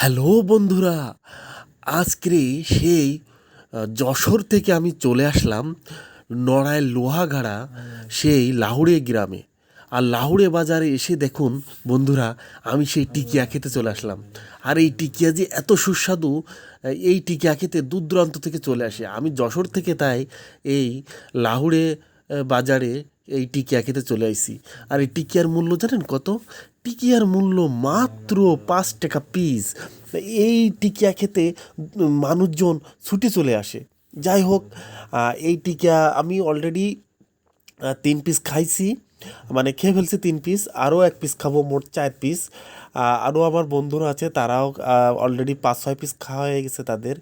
Hello বন্ধুরা, আজকে সেই যশোর থেকে আমি চলে আসলাম নড়াইল লোহাগাড়া, সেই লাহুড়ে গ্রামে। আর লাহুড়ে বাজারে এসে দেখুন বন্ধুরা, আমি সেই টিকিয়া খেতে চলে আসলাম। আর এই টিকিয়া যে এত সুস্বাদু এই টিকিয়া খেতে দূর দূরান্ত থেকে চলে আসে। আমি যশোর থেকে তাই এই লাহুড়ে বাজারে এই টিকিয়া খেতে চলে আইছি। আর এই টিকিয়ার মূল্য জানেন কত? টিকিয়ার মূল্য মাত্র পাঁচ টাকা পিস এই টিকিয়া খেতে মানুষজন ছুটে চলে আসে। যাই হোক এই টিকিয়া আমি অলরেডি তিন পিস খাইছি। মানে খেয়ে ফেলছি তিন পিস আরও এক পিস খাব মোট চার পিস আরও আমার বন্ধুরা আছে তারাও অলরেডি পাঁচ ছয় পিস খাওয়া হয়ে গেছে তাদের।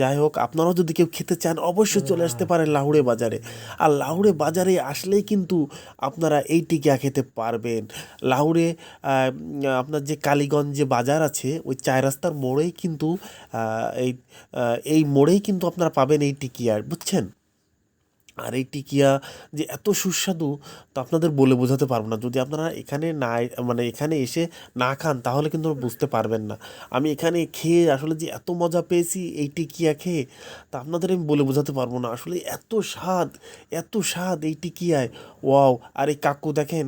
যাই হোক আপনারাও যদি কেউ খেতে চান অবশ্যই চলে আসতে পারেন লাহুড়ে বাজারে। আর লাহুড়ে বাজারে আসলেই কিন্তু আপনারা এই টিকিয়া খেতে পারবেন। লাহুড়ে আপনার যে কালীগঞ্জ যে বাজার আছে ওই চায় রাস্তার মোড়েই কিন্তু এই এই মোড়েই কিন্তু আপনারা পাবেন এই টিকিয়া বুঝছেন? আর এই টিকিয়া যে এত সুস্বাদু, তো আপনাদের বলে বোঝাতে পারব না। যদি আপনারা এখানে না মানে এখানে এসে না খান, তাহলে কিন্তু বুঝতে পারবেন না। আমি এখানে খেয়ে আসলে যে এত মজা পেয়েছি এই টিকিয়া খেয়ে, তা আপনাদের আমি বলে বোঝাতে পারব না। আসলে এত স্বাদ এত স্বাদ এই টিকিয়ায়। ওয়াও, আর এই কাকু দেখেন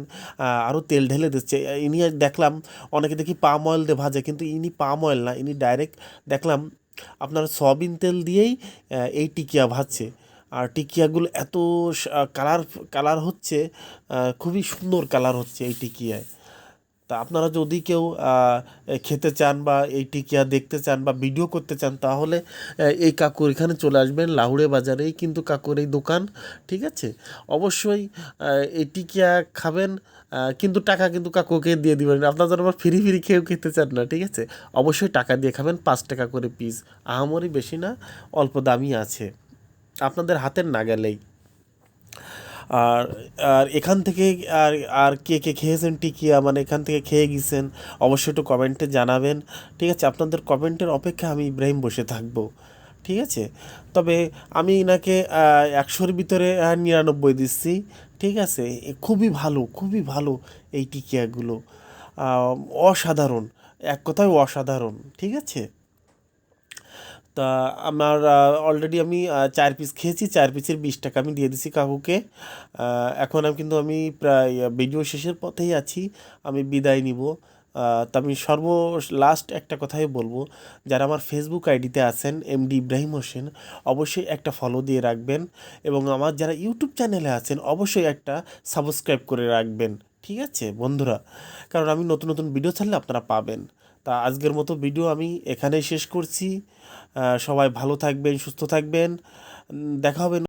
আরও তেল ঢেলে দিচ্ছে। ইনি দেখলাম, অনেকে দেখি পাম অয়েল দিয়ে ভাজে, কিন্তু ইনি পাম অয়েল না, ইনি ডাইরেক্ট দেখলাম, আপনার সয়াবিন তেল দিয়েই এই টিকিয়া ভাজছে। আর টিকিয়াগুলো এত কালার কালার হচ্ছে খুবই সুন্দর কালার হচ্ছে এই টিকিয়ায়। তা আপনারা যদি কেউ খেতে চান বা এই টিকিয়া দেখতে চান বা ভিডিও করতে চান, তাহলে এই কাকুর এখানে চলে আসবেন লাহুড়ে বাজারেই কিন্তু কাকুর এই দোকান, ঠিক আছে? অবশ্যই এই টিকিয়া খাবেন কিন্তু টাকা কিন্তু কাকুকে দিয়ে দিবেন আপনারা যেন আবার ফ্রি ফ্রি খেয়েও খেতে চান না, ঠিক আছে? অবশ্যই টাকা দিয়ে খাবেন, পাঁচ টাকা করে পিস আহামরি বেশি না, অল্প দামই আছে। আপনাদের হাতের নাগালেই আর আর এখান থেকে আর আর কে কে খেয়েছেন টিকিয়া মানে এখান থেকে খেয়ে গেছেন, অবশ্যই একটু কমেন্টে জানাবেন। ঠিক আছে, আপনাদের কমেন্টের অপেক্ষা আমি ইব্রাহিম বসে থাকব। ঠিক আছে? তবে আমি এনাকে একশোর ভিতরে নিরানব্বই দিচ্ছি। ঠিক আছে? খুবই ভালো খুবই ভালো এই টিকিয়াগুলো। অসাধারণ, এক কথায় অসাধারণ। ঠিক আছে? তা আমার অলরেডি আমি চার পিস খেয়েছি, চার পিসের বিশ টাকা আমি দিয়ে দিছি কাকুকে। এখন আমি কিন্তু আমি প্রায় ভিডিও শেষের পথেই আছি, আমি বিদায় নিব। তা আমি সর্ব লাস্ট একটা কথাই বলব, যারা আমার ফেসবুক আইডিতে আছেন এমডি ইব্রাহিম হোসেন অবশ্যই একটা ফলো দিয়ে রাখবেন এবং আমার যারা ইউটিউব চ্যানেলে আছেন, অবশ্যই একটা সাবস্ক্রাইব করে রাখবেন। ঠিক আছে বন্ধুরা? কারণ আমি নতুন নতুন ভিডিও ছাড়লে আপনারা পাবেন। তা আজকের মতো ভিডিও আমি এখানেই শেষ করছি। সবাই ভালো থাকবেন, সুস্থ থাকবেন। দেখা হবে